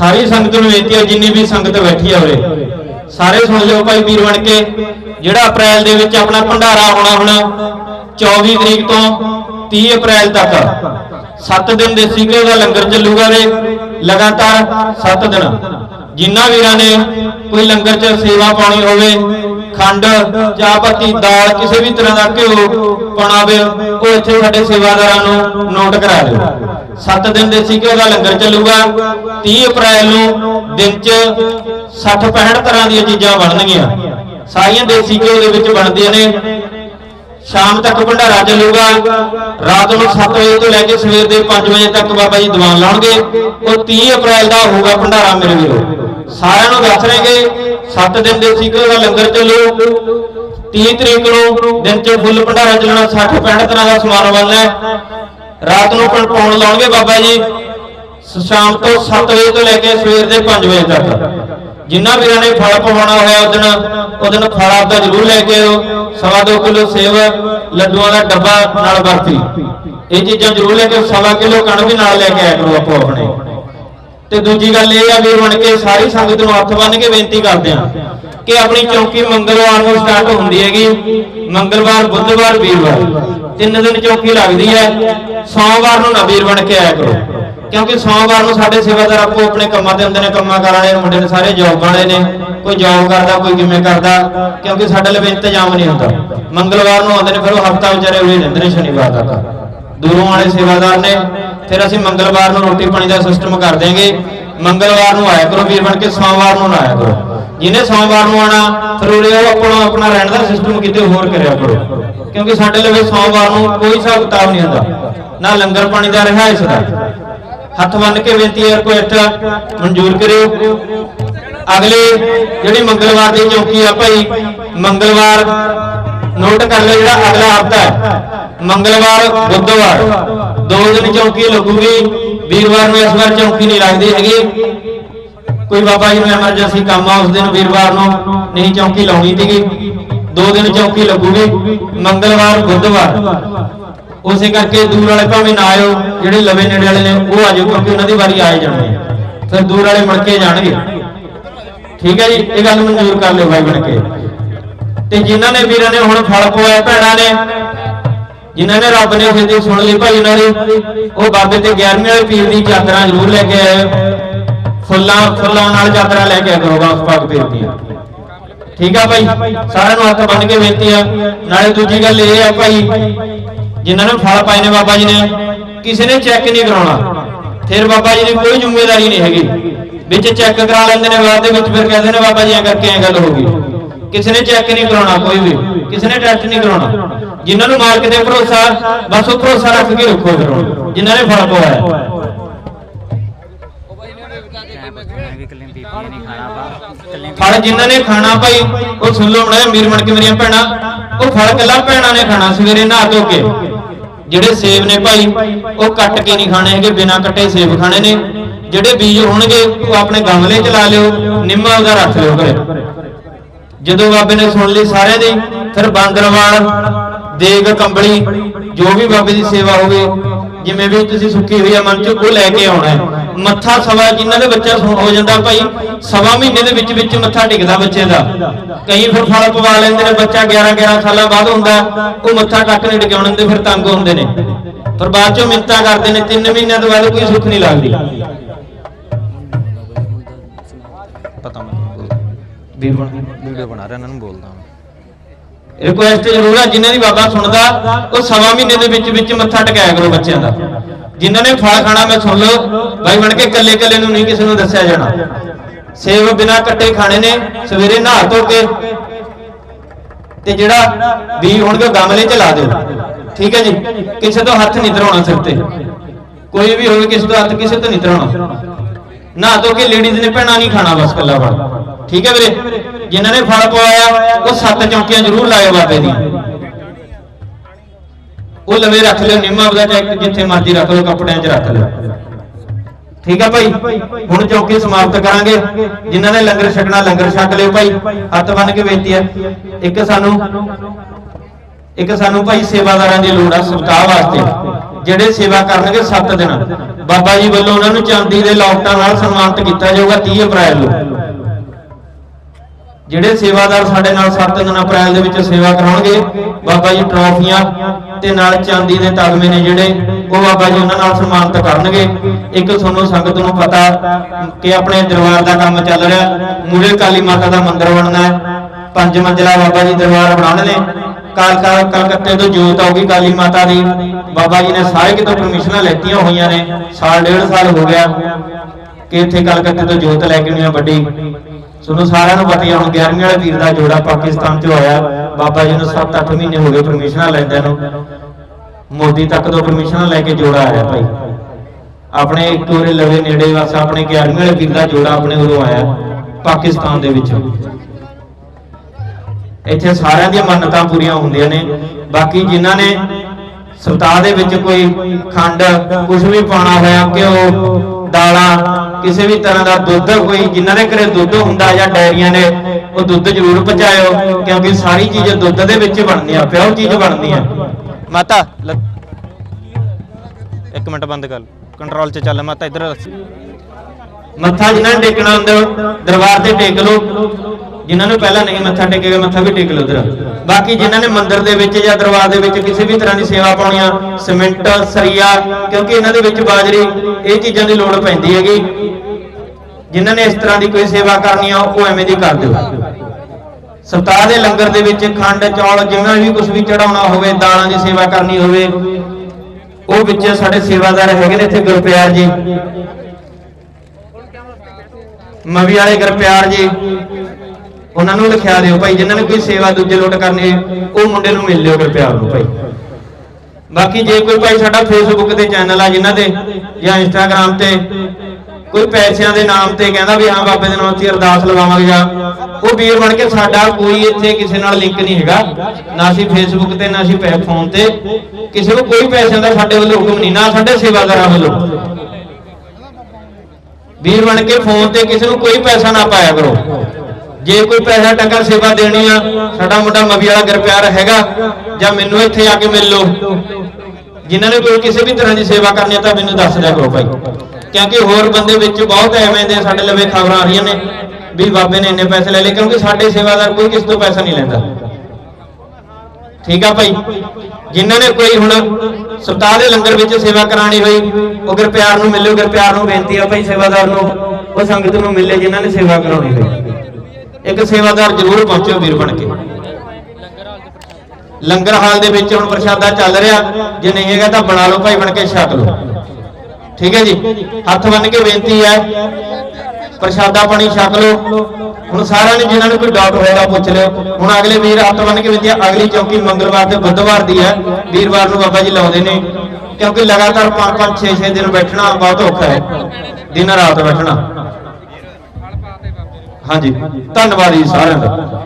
ਸਾਰੀ ਸੰਗਤ ਨੂੰ ਬੇਨਤੀ ਹੈ ਜਿੰਨੀ ਵੀ ਸੰਗਤ ਬੈਠੀ ਹੈ ਉਰੇ। ਸਾਰੇ ਸੁਣ ਲਓ ਭਾਈ ਵੀਰ ਬਣ ਕੇ, ਜਿਹੜਾ ਅਪ੍ਰੈਲ ਦੇ ਵਿੱਚ ਆਪਣਾ ਭੰਡਾਰਾ ਹੋਣਾ ਹੁਣ 24 ਤਰੀਕ ਤੋਂ 30 ਅਪ੍ਰੈਲ ਤੱਕ। 7 ਦਿਨ ਦੇ ਸੀਗੇ ਦਾ ਲੰਗਰ ਚੱਲੂਗਾ ਰੇ ਲਗਾਤਾਰ 7 ਦਿਨ। ਜਿਨ੍ਹਾਂ ਵੀਰਾਂ ਨੇ ਕੋਈ ਲੰਗਰ 'ਚ ਸੇਵਾ ਪਾਉਣੀ ਹੋਵੇ, ਖੰਡ ਚਾਹ ਪੱਤੀ ਦਾਲ, ਕਿਸੇ ਵੀ ਤਰ੍ਹਾਂ ਦਾ ਘਿਓ ਪਾਉਣਾ ਹੋਵੇ, ਉਹ ਇੱਥੇ ਸਾਡੇ ਸੇਵਾਦਾਰਾਂ ਨੂੰ ਨੋਟ ਕਰਾ ਦਿਓ। 7 ਦਿਨ ਦੇ ਸੀਗੇ, ਉਹਦਾ ਲੰਗਰ ਚੱਲੂਗਾ। 30 ਅਪ੍ਰੈਲ ਨੂੰ ਦਿਨ 'ਚ 60 65 ਤਰ੍ਹਾਂ ਦੀਆਂ ਚੀਜ਼ਾਂ ਬਣਨਗੀਆਂ। ਸਾਰੀਆਂ ਦੇਸੀ ਘਿਓ ਦੇ ਵਿੱਚ ਬਣਦੀਆਂ ਨੇ। ਸ਼ਾਮ ਤੱਕ ਭੰਡਾਰਾ ਚੱਲੂਗਾ। ਰਾਤ ਨੂੰ 7 ਵਜੇ ਤੋਂ ਲੈ ਕੇ ਸਵੇਰ ਦੇ 5 ਵਜੇ ਤੱਕ ਬਾਬਾ ਜੀ ਦੀਵਾਨ ਲਾਉਣਗੇ। ਉਹ 30 ਅਪ੍ਰੈਲ ਦਾ ਹੋਊਗਾ ਭੰਡਾਰਾ ਮੇਰੇ ਵੀਰੋ। ਸਾਰਿਆਂ ਨੂੰ ਦੱਸ ਰਹੇਗੇ 7 ਦਿਨ ਦੇ ਸੀਗੇ ਦਾ ਲੰਗਰ ਚੱਲੂ। 30 ਤਰੀਕ ਨੂੰ ਦਿਨ ਚ ਫੁੱਲ ਭੰਡਾਰਾ ਚੱਲਣਾ 60 65 ਤਰ੍ਹਾਂ ਦਾ ਸਮਾਨ ਬਣਨਾ ਰਾਤ ਨੂੰ ਪਣ ਪਾਉਣ ਲਾਉਣਗੇ ਬਾਬਾ ਜੀ। ਸ਼ਾਮ ਤੋਂ 7 ਵਜੇ ਤੋਂ ਲੈ ਕੇ ਸਵੇਰ ਦੇ 5 ਵਜੇ ਤੱਕ। ਜਿਨ੍ਹਾਂ ਵੀਰਾਂ ਨੇ ਫਲ ਪਵਾਉਣਾ ਹੋਇਆ ਉਹ ਦਿਨ ਉਹ ਦਿਨ ਫਲ ਆਪਦਾ ਜ਼ਰੂਰ ਲੈ ਕੇ ਆਓ ਸਵਾ ਦੋ ਕਿਲੋ ਸੇਵ ਲੱਡੂਆਂ ਦਾ ਡੱਬਾ ਨਾਲ ਵਰਤੀ। ਇਹ ਚੀਜ਼ਾਂ ਜ਼ਰੂਰ ਲੈ ਕੇ ਆਓ। ਸਵਾ ਕਿਲੋ ਕਣਕ ਵੀ ਨਾਲ ਲੈ ਕੇ ਆਇਆ ਕਰੋ ਆਪੋ ਆਪਣੇ। ਤੇ ਦੂਜੀ ਗੱਲ ਇਹ ਆ ਵੀਰ ਬਣ ਕੇ ਸਾਰੀ ਸੰਗਤ ਨੂੰ ਹੱਥ ਬੰਨ੍ਹ ਕੇ ਬੇਨਤੀ ਕਰਦੇ ਆ ਕਿ ਆਪਣੀ ਚੌਕੀ ਮੰਗਲਵਾਰ ਨੂੰ ਸਟਾਰਟ ਹੁੰਦੀ ਹੈਗੀ। ਮੰਗਲਵਾਰ, ਬੁੱਧਵਾਰ, ਵੀਰਵਾਰ। ਤਿੰਨ ਦਿਨ ਚੌਕੀ ਲੱਗਦੀ ਹੈ। ਸੋਮਵਾਰ ਨੂੰ ਨਾ ਵੀਰ ਬਣ ਕੇ ਆਇਆ ਕਰੋ। ਕਿਉਂਕਿ ਸੋਮਵਾਰ ਨੂੰ ਸਾਡੇ ਸੇਵਾਦਾਰ ਆਪੋ ਆਪਣੇ ਕੰਮਾਂ ਤੇ ਹੁੰਦੇ ਨੇ, ਕੰਮਾਂ ਕਾਰ ਵਾਲੇ, ਮੁੰਡੇ ਨੇ ਸਾਰੇ ਜੌਬ ਵਾਲੇ ਨੇ। ਕੋਈ ਜੌਬ ਕਰਦਾ, ਕੋਈ ਕਿਵੇਂ ਕਰਦਾ, ਕਿਉਂਕਿ ਸਾਡੇ ਲਈ ਇੰਤਜ਼ਾਮ ਨਹੀਂ ਹੁੰਦਾ। ਮੰਗਲਵਾਰ ਨੂੰ ਆਉਂਦੇ ਨੇ, ਫਿਰ ਉਹ ਹਫਤਾ ਵਿਚਾਰੇ ਉਰੇ ਰਹਿੰਦੇ ਨੇ, ਸ਼ਨੀਵਾਰ ਤੱਕ। ਦੂਰੋਂ ਵਾਲੇ ਸੇਵਾਦਾਰ ਨੇ, ਫਿਰ ਅਸੀਂ ਮੰਗਲਵਾਰ ਨੂੰ ਰੋਟੀ ਪਾਣੀ ਦਾ ਸਿਸਟਮ ਕਰ ਦੇਂਗੇ ਮੰਗਲਵਾਰ ਨੂੰ ਆਇਆ ਕਰੋ ਵੀਰ ਬਣ ਕੇ, ਸੋਮਵਾਰ ਨੂੰ ਨਾ ਆਇਆ ਕਰੋ। ਜਿਹਨੇ ਸੋਮਵਾਰ ਨੂੰ ਆਣਾ ਫਿਰ ਉਹ ਆਪਣਾ ਆਪਣਾ ਰਹਿਣ ਦਾ ਸਿਸਟਮ ਕਿਤੇ ਹੋਰ ਕਰਿਆ ਕਰੋ। ਕਿਉਂਕਿ ਸਾਡੇ ਲਈ ਸੋਮਵਾਰ ਨੂੰ ਕੋਈ ਹਿਸਾਬ ਕਿਤਾਬ ਨਹੀਂ ਹੁੰਦਾ। ਨਾ ਲੰਗਰ ਪਾਣੀ ਦਾ ਰਿਹਾ ਇਸ ਦਾ। ਹੱਥ ਬੰਨ ਕੇ ਬੇਨਤੀ ਹੈ ਰਿਕੁਐਸਟ ਮਨਜ਼ੂਰ ਕਰਿਓ। ਅਗਲੇ ਜਿਹੜੀ ਮੰਗਲਵਾਰ ਦੀ ਚੌਕੀ ਆ ਭਾਈ, ਮੰਗਲਵਾਰ ਨੋਟ ਕਰ ਲਓ ਜਿਹੜਾ ਅਗਲਾ ਹਫਤਾ ਹੈ। ਮੰਗਲਵਾਰ, ਬੁੱਧਵਾਰ। ਦੋ ਦਿਨ ਚੌਕੀ ਲੱਗੂਗੀ। ਵੀਰਵਾਰ ਨੂੰ ਇਸ ਵਾਰ ਚੌਕੀ ਨਹੀਂ ਲੱਗਦੀ ਹੈਗੀ। ਕੋਈ ਬਾਬਾ ਜੀ ਨੂੰ ਐਮਰਜੈਂਸੀ ਕੰਮ ਆ ਉਸ ਦਿਨ ਵੀਰਵਾਰ ਨੂੰ। ਨਹੀਂ ਚੌਕੀ ਲਾਉਣੀ ਸੀਗੀ। ਦੋ ਦਿਨ ਚੌਕੀ ਲੱਗੂਗੀ। ਮੰਗਲਵਾਰ, ਬੁੱਧਵਾਰ। ਉਸੇ ਕਰਕੇ ਦੂਰ ਵਾਲੇ ਭਾਵੇਂ ਨਾ ਆਇਓ, ਜਿਹੜੇ ਲਵੇ ਨੇੜੇ ਵਾਲੇ ਨੇ, ਉਹ ਆ ਜਾਓ ਕਿਉਂਕਿ ਉਹਨਾਂ ਦੀ ਵਾਰੀ ਆਏ ਜਾਣੀ ਫਿਰ ਦੂਰ ਵਾਲੇ ਮੁੜ ਕੇ ਜਾਣਗੇ। ਠੀਕ ਹੈ ਜੀ, ਇਹ ਗੱਲ ਮਨਜ਼ੂਰ ਕਰ ਲਿਓ ਭਾਈ ਬਣ ਕੇ। ਤੇ ਜਿਨ੍ਹਾਂ ਨੇ ਵੀਰਾਂ ਨੇ ਹੁਣ ਫਲ ਪਵਾਇਆ ਭੈਣਾਂ ਨੇ, ਜਿਨ੍ਹਾਂ ਨੇ ਰੱਬ ਨੇ ਖੇਤੀ ਸੁਣ ਲਈ ਭਾਈ ਉਹਨਾਂ ਦੀ, ਉਹ ਬਾਬੇ ਤੇ 11ਵੀਂ ਵਾਲੇ ਪੀਰ ਦੀ ਚਾਦਰਾਂ ਜ਼ਰੂਰ ਲੈ ਕੇ ਆਏ ਫੁੱਲਾਂ ਫੁੱਲਾਂ ਨਾਲ ਚਾਦਰਾਂ ਲੈ ਕੇ ਆਇਆ ਕਰੋ ਬਾਸ ਪਾਕ ਪੀਰ ਦੀ ਠੀਕ ਆ ਭਾਈ? ਸਾਰਿਆਂ ਨੂੰ ਹੱਥ ਬੰਨ ਕੇ ਬੇਨਤੀ ਆ। ਨਾਲੇ ਦੂਜੀ ਗੱਲ ਇਹ ਆ ਭਾਈ, ਜਿਨ੍ਹਾਂ ਨੇ ਫਲ ਪਾਏ ਨੇ ਬਾਬਾ ਜੀ ਨੇ, ਕਿਸੇ ਨੇ ਚੈੱਕ ਨਹੀਂ ਕਰਾਉਣਾ। ਫਿਰ ਬਾਬਾ ਜੀ ਦੀ ਕੋਈ ਜ਼ਿੰਮੇਵਾਰੀ ਨਹੀਂ ਹੈਗੀ। ਵਿੱਚ ਚੈੱਕ ਕਰਾ ਲੈਂਦੇ ਨੇ, ਬਾਅਦ ਦੇ ਵਿੱਚ ਫਿਰ ਕਹਿੰਦੇ ਨੇ, ਬਾਬਾ ਜੀ ਐ ਕਰਕੇ ਐ ਗੱਲ ਹੋ ਗਈ। ਕਿਸੇ ਨੇ ਚੈੱਕ ਨਹੀਂ ਕਰਾਉਣਾ ਕੋਈ ਵੀ। ਕਿਸੇ ਨੇ ਟੈਸਟ ਨਹੀਂ ਕਰਾਉਣਾ। ਜਿਨ੍ਹਾਂ ਨੂੰ ਮਾਲਕ ਦੇ ਭਰੋਸਾ ਬਸ ਉਹ ਭਰੋਸਾ ਰੱਖ ਕੇ ਰੱਖੋ ਕਰੋ ਹੁਣ, ਜਿਨ੍ਹਾਂ ਨੇ ਫਲ ਪਵਾਇਆ। ਫਲ ਜਿਨ੍ਹਾਂ ਨੇ ਖਾਣਾ ਭਾਈ ਉਹ ਸੁਣ ਲਓ ਮੜਾ ਮੀਰ ਮਣ ਕੇ ਮੇਰੀਆਂ ਭੈਣਾਂ। ਉਹ ਫਲ ਕੱਲਾ ਭੈਣਾਂ ਨੇ ਖਾਣਾ ਸਵੇਰੇ ਨਹਾ ਧੋ ਕੇ। ਜਿਹੜੇ ਸੇਬ ਨੇ ਭਾਈ ਉਹ ਕੱਟ ਕੇ ਨਹੀਂ ਖਾਣੇ ਹੈਗੇ ਬਿਨਾਂ ਕੱਟੇ ਸੇਬ ਖਾਣੇ ਨੇ। ਜਿਹੜੇ ਬੀਜ ਹੋਣਗੇ ਉਹ ਆਪਣੇ ਗਮਲੇ 'ਚ ਲਾ ਲਿਓ ਨਿੰਮਾ ਉਹਦਾ ਰੱਖ ਲਿਓ ਘਰੇ। ਜਦੋਂ ਬਾਬੇ ਨੇ ਸੁਣ ਲਈ ਸਾਰਿਆਂ ਦੀ, ਫਿਰ ਬਾਂਦਰਵਾਲ ਦੇਗ ਕੰਬਲੀ, ਜੋ ਵੀ ਬਾਬੇ ਦੀ ਸੇਵਾ ਹੋਵੇ, ਜਿਵੇਂ ਵੀ ਤੁਸੀਂ ਸੁੱਕੀ ਹੋਈ ਆ ਮਨ ਚ, ਉਹ ਲੈ ਕੇ ਆਉਣਾ ਹੈ। ਮੱਥਾ ਸਵਾ ਜਿਨ੍ਹਾਂ ਦੇ ਬੱਚਾ ਹੋ ਜਾਂਦਾ ਭਾਈ, ਸਵਾ ਮਹੀਨੇ ਦੇ ਵਿੱਚ ਵਿੱਚ ਮੱਥਾ ਟਿਕਦਾ ਬੱਚੇ ਦਾ। ਕਈ ਫਿਰ ਫਲ ਪਵਾ ਲੈਂਦੇ ਨੇ, ਬੱਚਾ 11 11 ਸਾਲਾਂ ਬਾਅਦ ਹੁੰਦਾ, ਉਹ ਮੱਥਾ ਟੱਕ ਨਹੀਂ ਟਿਕਾਉਣ ਦੇ ਫਿਰ ਤੰਗ ਹੁੰਦੇ ਨੇ। ਪਰ ਬਾਅਦ ਚੋਂ ਮਿੰਤਾ ਕਰਦੇ ਨੇ 3 ਮਹੀਨਿਆਂ ਤੋਂ ਬਾਅਦ ਕੋਈ ਸੁੱਖ ਨਹੀਂ ਲੱਗਦੀ। ਵੀਰ ਬਣ ਵੀਡੀਓ ਬਣਾ ਰਿਹਾ ਇਹਨਾਂ ਨੂੰ ਬੋਲਦਾ ਮੈਂ। ਰਿਕੁਐਸਟ ਜ਼ਰੂਰ ਆ ਜਿਨ੍ਹਾਂ ਦੀ ਬਾਬਾ ਸੁਣਦਾ ਉਹ ਸਵਾ ਮਹੀਨੇ ਦੇ ਵਿੱਚ ਵਿੱਚ ਮੱਥਾ ਟਿਕਾਇਆ ਕਰੋ ਬੱਚਿਆਂ ਦਾ। ਜਿਨ੍ਹਾਂ ਨੇ ਫਲ ਖਾਣਾ ਮੈਂ ਸੁਣ ਲਓ। ਬਾਈ ਬਣ ਕੇ ਕੱਲੇ ਕੱਲੇ ਨੂੰ ਨਹੀਂ ਕਿਸੇ ਨੂੰ ਦੱਸਿਆ ਜਾਣਾ। ਸੇਬ ਬਿਨਾ ਕੱਟੇ ਖਾਣੇ ਨੇ ਸਵੇਰੇ ਨਹਾ ਧੋ ਕੇ। ਤੇ ਜਿਹੜਾ ਬੀ ਹੋਣਗੇ ਉਹ ਗਮਲੇ ਚ ਲਾ ਦਿਓ। ਠੀਕ ਹੈ ਜੀ? ਕਿਸੇ ਤੋਂ ਹੱਥ ਨਹੀਂ ਧਰਾਉਣਾ ਸਿਰ ਤੇ। ਕੋਈ ਵੀ ਹੋਵੇ ਕਿਸੇ ਤੋਂ ਹੱਥ ਕਿਸੇ ਤੋਂ ਨਹੀਂ ਧਰਾਉਣਾ। ਨਹਾ ਧੋ ਕੇ ਲੇਡੀਜ਼ ਨੇ ਭੈਣਾਂ ਨਹੀਂ ਖਾਣਾ ਬਸ ਕੱਲਾ ਫਲ। ਠੀਕ ਹੈ ਵੀਰੇ? ਜਿਨ੍ਹਾਂ ਨੇ ਫਲ ਪਵਾਇਆ, ਉਹ ਸੱਤ ਚੌਂਕੀਆਂ ਜ਼ਰੂਰ ਲਾਇਓ ਬਾਬੇ ਦੀ। ਉਹ ਲਵੇ ਰੱਖ ਲਿਓ, ਨਿੰਮਾ ਉਹਦਾ ਚਾਹੇ ਜਿੱਥੇ ਮਰਜ਼ੀ ਰੱਖ ਲਓ, ਕੱਪੜਿਆਂ 'ਚ ਰੱਖ ਲਿਓ। ਠੀਕ ਆ ਭਾਈ? ਹੁਣ ਚੌਕੀ ਸਮਾਪਤ ਕਰਾਂਗੇ। ਜਿਨ੍ਹਾਂ ਨੇ ਲੰਗਰ ਛਕਣਾ, ਲੰਗਰ ਛਕ ਲਿਓ ਭਾਈ। ਹੱਥ ਬੰਨ ਕੇ ਬੇਨਤੀ ਹੈ। ਇੱਕ ਸਾਨੂੰ ਇੱਕ ਸਾਨੂੰ ਭਾਈ ਸੇਵਾਦਾਰਾਂ ਦੀ ਲੋੜ ਆ ਸਪਤਾਹ ਵਾਸਤੇ। ਜਿਹੜੇ ਸੇਵਾ ਕਰਨਗੇ 7 ਦਿਨ। ਬਾਬਾ ਜੀ ਵੱਲੋਂ ਉਹਨਾਂ ਨੂੰ ਚਾਂਦੀ ਦੇ ਲੋਕਟਾਂ ਨਾਲ ਸਨਮਾਨਿਤ ਕੀਤਾ ਜਾਊਗਾ 30 ਅਪ੍ਰੈਲ ਨੂੰ। ਜਿਹੜੇ ਸੇਵਾਦਾਰ ਸਾਡੇ ਨਾਲ 7 ਦਿਨ ਅਪ੍ਰੈਲ ਦੇ ਵਿੱਚ ਸੇਵਾ ਕਰਾਉਣਗੇ, ਬਾਬਾ ਜੀ ਟਰੋਫੀਆਂ ਤੇ ਨਾਲ ਚਾਂਦੀ ਦੇ ਤਗਮੇ ਨੇ ਜਿਹੜੇ, ਉਹ ਬਾਬਾ ਜੀ ਉਹਨਾਂ ਨਾਲ ਸਨਮਾਨਿਤ ਕਰਨਗੇ। ਇੱਕ ਤੁਹਾਨੂੰ ਸੰਗਤ ਨੂੰ ਪਤਾ ਕਿ ਆਪਣੇ ਦਰਬਾਰ ਦਾ ਕੰਮ ਚੱਲ ਰਿਹਾ ਮੂਰੇ ਕਾਲੀ ਮਾਤਾ ਦਾ ਮੰਦਿਰ ਬਣਨਾ ਹੈ, ਪੰਜ ਮੰਜ਼ਲਾ ਬਾਬਾ ਜੀ ਦਰਬਾਰ ਬਣਾਉਣੇ ਨੇ। ਕਾਲ ਕਾਲ ਕਲਕੱਤੇ ਤੋਂ ਜੋਤ ਆਉਗੀ ਕਾਲੀ ਮਾਤਾ ਦੀ। ਬਾਬਾ ਜੀ ਨੇ ਸਾਰੇ ਕਿਤੋਂ ਪਰਮਿਸ਼ਨਾਂ ਲੈਤੀਆਂ ਹੋਈਆਂ ਨੇ, ਸਾਲ, ਡੇਢ ਸਾਲ ਹੋ ਗਿਆ ਕਿ ਇੱਥੇ ਕਲਕੱਤੇ ਤੋਂ ਜੋਤ ਲੈ ਕੇ ਆਉਣੀ ਆ ਵੱਡੀ। ਤੁਹਾਨੂੰ ਸਾਰਿਆਂ ਨੂੰ ਪਤਾ ਹੀ ਆ, ਹੁਣ 11ਵੀਂ ਵਾਲੇ ਵੀਰ ਦਾ ਜੋੜਾ ਪਾਕਿਸਤਾਨ 'ਚ ਆਇਆ। ਬਾਬਾ ਜੀ ਨੂੰ 7-8 ਮਹੀਨੇ ਹੋ ਗਏ ਪਰਮਿਸ਼ਨਾਂ ਲੈਂਦਿਆਂ ਨੂੰ। ਮੋਦੀ ਤੱਕ ਤੋਂ ਪਰਮਿਸ਼ਨਾਂ ਲੈ ਕੇ ਜੋੜਾ ਆਇਆ ਭਾਈ। ਆਪਣੇ ਇੱਕ ਉਰੇ ਲਵੇ ਨੇੜੇ ਵਸ, ਆਪਣੇ 11ਵੀਂ ਵਾਲੇ ਵੀਰ ਦਾ ਜੋੜਾ ਆਪਣੇ ਉਰੋਂ ਆਇਆ, ਪਾਕਿਸਤਾਨ ਦੇ ਵਿੱਚ। ਇੱਥੇ ਸਾਰਿਆਂ ਦੀਆਂ ਮੰਨਤਾਂ ਪੂਰੀਆਂ ਹੁੰਦੀਆਂ ਨੇ। ਬਾਕੀ ਜਿਨ੍ਹਾਂ ਨੇ ਸਪਤਾਹ ਦੇ ਵਿੱਚ ਕੋਈ ਖੰਡ ਕੁਝ ਵੀ ਪਾਣਾ ਹੋਇਆ ਕਿ ਉਹ ਦਾਲਾਂ ਕਿਸੇ ਵੀ ਤਰ੍ਹਾਂ ਦਾ ਦੁੱਧ ਕੋਈ ਜਿਨ੍ਹਾਂ ਦੇ ਘਰੇ ਦੁੱਧ ਹੁੰਦਾ ਜਾਂ ਡੈਰੀਆਂ ਨੇ, ਉਹ ਦੁੱਧ ਜ਼ਰੂਰ ਪਹੁੰਚਾਇਓ, ਕਿਉਂਕਿ ਸਾਰੀ ਚੀਜ਼ ਦੁੱਧ ਦੇ ਵਿੱਚ ਬਣਦੀ ਆ ਪਿਓ ਚੀਜ਼ ਬਣਦੀ ਆ। ਮਾਤਾ ਇੱਕ ਮਿੰਟ ਬੰਦ ਕਰ ਕੰਟਰੋਲ 'ਚ ਚੱਲ ਮਾਤਾ, ਇੱਧਰ ਮੱਥਾ ਜਿਨ੍ਹਾਂ ਨੇ ਟੇਕਣਾ ਹੁੰਦਾ, ਦਰਬਾਰ ਤੇ ਟੇਕ ਲਓ। ਜਿਨ੍ਹਾਂ ਨੂੰ ਪਹਿਲਾਂ ਨਹੀਂ ਮੱਥਾ ਟੇਕੇਗਾ ਮੱਥਾ ਵੀ ਟੇਕ ਲਓ ਉਧਰ ਬਾਕੀ ਜਿਨ੍ਹਾਂ ਨੇ ਮੰਦਿਰ ਦੇ ਵਿੱਚ ਜਾਂ ਦਰਬਾਰ ਦੇ ਵਿੱਚ ਕਿਸੇ ਵੀ ਤਰ੍ਹਾਂ ਦੀ ਸੇਵਾ ਪਾਉਣੀ ਆ, ਸਿਮੈਂਟ, ਸਰੀਆ, ਕਿਉਂਕਿ ਇਹਨਾਂ ਦੇ ਵਿੱਚ ਬਾਜਰੀ, ਇਹ ਚੀਜ਼ਾਂ ਦੀ ਲੋੜ ਪੈਂਦੀ ਹੈਗੀ। ਜਿਨ੍ਹਾਂ ਨੇ ਇਸ ਤਰ੍ਹਾਂ ਦੀ ਕੋਈ ਸੇਵਾ ਕਰਨੀ ਆ, ਉਹ ਐਵੇਂ ਦੀ ਕਰ ਦਿਓ। ਸਪਤਾਹ ਦੇ ਲੰਗਰ ਦੇ ਵਿੱਚ ਖੰਡ, ਚੌਲ, ਜਿਵੇਂ ਵੀ ਕੁਝ ਵੀ ਚੜਾਉਣਾ ਹੋਵੇ, ਦਾਲਾਂ ਦੀ ਸੇਵਾ ਕਰਨੀ ਹੋਵੇ, ਉਹ ਵਿੱਚ ਸਾਡੇ ਸੇਵਾਦਾਰ ਹੈਗੇ ਨੇ ਇੱਥੇ ਗੁਰਪਿਆਰ ਜੀ। ਮਵੀ ਵਾਲੇ ਗੁਰਪਿਆਰ ਜੀ। ਉਹਨਾਂ ਨੂੰ ਲਿਖਿਆ ਦਿਓ ਭਾਈ, ਜਿਨ੍ਹਾਂ ਨੇ ਕੋਈ ਸੇਵਾ ਦੂਜੇ ਲੋਟ ਕਰਨੀ ਉਹ ਮੁੰਡੇ ਨੂੰ ਮਿਲ ਲਿਓ ਗੁਰਪਿਆਰ ਨੂੰ ਭਾਈ। ਬਾਕੀ ਜੇ ਕੋਈ ਭਾਈ ਸਾਡਾ ਫੇਸਬੁੱਕ ਤੇ ਚੈਨਲ ਆ ਜਿਨ੍ਹਾਂ ਦੇ, ਜਾਂ ਇੰਸਟਾਗ੍ਰam ਤੇ, ਕੋਈ ਪੈਸਿਆਂ ਦੇ ਨਾਮ ਤੇ ਕਹਿੰਦਾ ਵੀ ਹਾਂ ਬਾਬੇ ਦੇ ਨਾਮ ਤੇ ਅਰਦਾਸ ਲਵਾਵਾਂਗੇ ਜਾਂ, ਉਹ ਵੀਰ ਬਣ ਕੇ ਸਾਡਾ ਕੋਈ ਇੱਥੇ ਕਿਸੇ ਨਾਲ ਲਿੰਕ ਨਹੀਂ ਹੈਗਾ, ਨਾ ਅਸੀਂ ਫੇਸਬੁੱਕ ਤੇ, ਨਾ ਅਸੀਂ ਫੋਨ ਤੇ। ਕਿਸੇ ਨੂੰ ਕੋਈ ਪੈਸਿਆਂ ਦਾ ਸਾਡੇ ਵੱਲੋਂ ਹੁਕਮ ਨਹੀਂ, ਨਾ ਸਾਡੇ ਸੇਵਾਦਾਰਾਂ ਵੱਲੋਂ। ਵੀਰ ਬਣ ਕੇ ਫੋਨ ਤੇ ਕਿਸੇ ਨੂੰ ਕੋਈ ਪੈਸਾ ਨਾ ਪਾਇਆ ਕਰੋ। ਜੇ ਕੋਈ ਪੈਸਾ ਟੰਗਾ ਸੇਵਾ ਦੇਣੀ ਆ, ਸਾਡਾ ਮੁੰਡਾ ਮਵੀ ਵਾਲਾ ਗੁਰਪਿਆਰ ਹੈਗਾ, ਜਾਂ ਮੈਨੂੰ ਇੱਥੇ ਆ ਕੇ ਮਿਲ ਲਓ। ਜਿਨ੍ਹਾਂ ਨੇ ਕੋਈ ਕਿਸੇ ਵੀ ਤਰ੍ਹਾਂ ਦੀ ਸੇਵਾ ਕਰਨੀ ਆ ਤਾਂ ਮੈਨੂੰ ਦੱਸ ਦਿਆ ਕਰੋ ਭਾਈ। ਕਿਉਂਕਿ ਹੋਰ ਬੰਦੇ ਵਿੱਚ ਬਹੁਤ ਐਵੇਂ ਦੇ ਸਾਡੇ ਲਵੇ ਖਬਰਾਂ ਆ ਰਹੀਆਂ ਨੇ ਵੀ ਬਾਬੇ ਨੇ ਇੰਨੇ ਪੈਸੇ ਲੈ ਲਏ, ਕਿਉਂਕਿ ਸਾਡੇ ਸੇਵਾਦਾਰ ਕੋਈ ਕਿਸੇ ਤੋਂ ਪੈਸਾ ਨਹੀਂ ਲੈਂਦਾ। ਠੀਕ ਆ ਭਾਈ? ਜਿਨ੍ਹਾਂ ਨੇ ਕੋਈ ਹੁਣ ਸਪਤਾਹ ਦੇ ਲੰਗਰ ਵਿੱਚ ਸੇਵਾ ਕਰਾਣੀ ਹੋਈ, ਉਹ ਗੁਰਪਿਆਰ ਨੂੰ ਮਿਲਿਓ ਗੁਰਪਿਆਰ ਨੂੰ ਬੇਨਤੀ ਆ ਭਾਈ ਸੇਵਾਦਾਰ ਨੂੰ, ਉਹ ਸੰਗਤ ਨੂੰ ਮਿਲੇ ਜਿਨ੍ਹਾਂ ਨੇ ਸੇਵਾ ਕਰਾਉਣੀ ਹੋਈ। ਇੱਕ ਸੇਵਾਦਾਰ ਜ਼ਰੂਰ ਪਹੁੰਚੋ ਵੀਰ ਬਣ ਕੇ। ਲੰਗਰ ਹਾਲ ਦੇ ਵਿੱਚ ਹੁਣ ਪ੍ਰਸ਼ਾਦਾ ਚੱਲ ਰਿਹਾ। ਜੇ ਨਹੀਂ ਹੈਗਾ ਤਾਂ ਬਣਾ ਲਓ ਭਾਈ ਬਣ ਕੇ ਛਕ ਲਓ। ਠੀਕ ਹੈ ਜੀ? ਹੱਥ ਬੰਨ ਕੇ ਬੇਨਤੀ ਹੈ, ਪ੍ਰਸ਼ਾਦਾ ਪਾਣੀ ਛਕ ਲਓ। ਹੁਣ ਸਾਰਿਆਂ ਨੇ ਜਿਨ੍ਹਾਂ ਨੂੰ ਕੋਈ ਡਾਊਟ ਹੋਏਗਾ ਪੁੱਛ ਲਿਓ। ਹੁਣ ਅਗਲੇ ਵੀਰ ਹੱਥ ਬੰਨ ਕੇ ਬੇਨਤੀ ਅਗਲੀ ਚੌਕੀ ਮੰਗਲਵਾਰ ਤੇ ਬੁੱਧਵਾਰ ਦੀ ਹੈ। ਵੀਰਵਾਰ ਨੂੰ ਬਾਬਾ ਜੀ ਲਾਉਂਦੇ ਨੇ। ਕਿਉਂਕਿ ਲਗਾਤਾਰ 5-5 6-6 ਦਿਨ ਬੈਠਣਾ ਬਹੁਤ ਔਖਾ ਹੈ। ਦਿਨ ਰਾਤ ਬੈਠਣਾ। ਹਾਂਜੀ। ਧੰਨਵਾਦ ਜੀ ਸਾਰਿਆਂ ਦਾ।